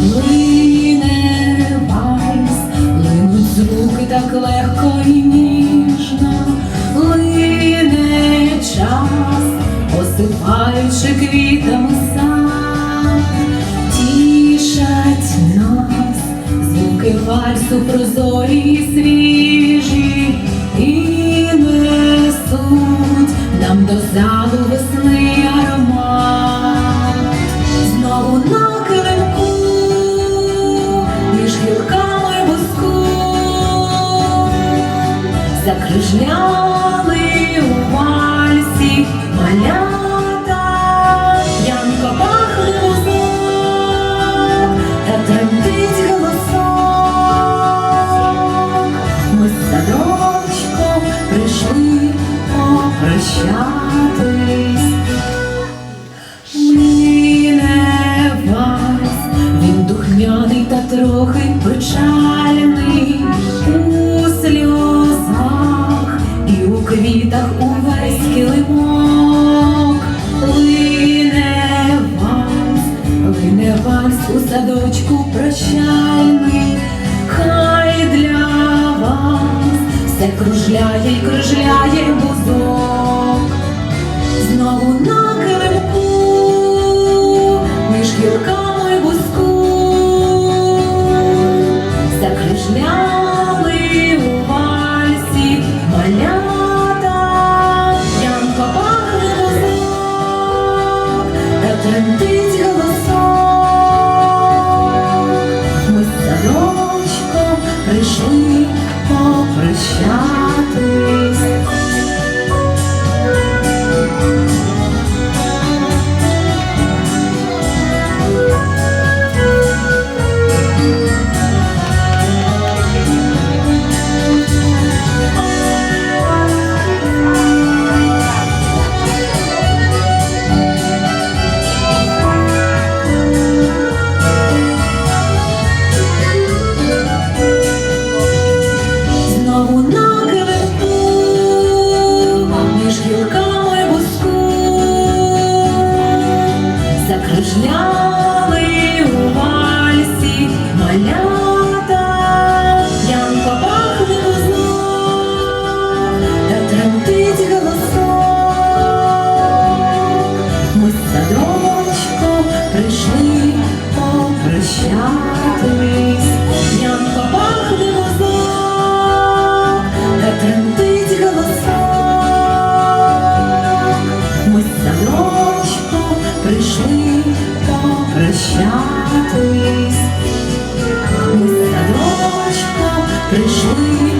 Лине вальс, линуть звуки так легко і ніжно, лине час, осипаючи квітами сад, тішать нас, звуки вальсу прозорі і свіжі. Закружляли у вальсі малята, Янка пахне музик, та тремтить голосок. Ми з садочком прийшли попрощатись. Мине вас, він духмяний та трохи печальний килимок. Лине вальс, лине вальс у садочку прощальний, хай для вас все кружляє кружляє попрощатись. Знову попрощатись. Ми з садочком прийшли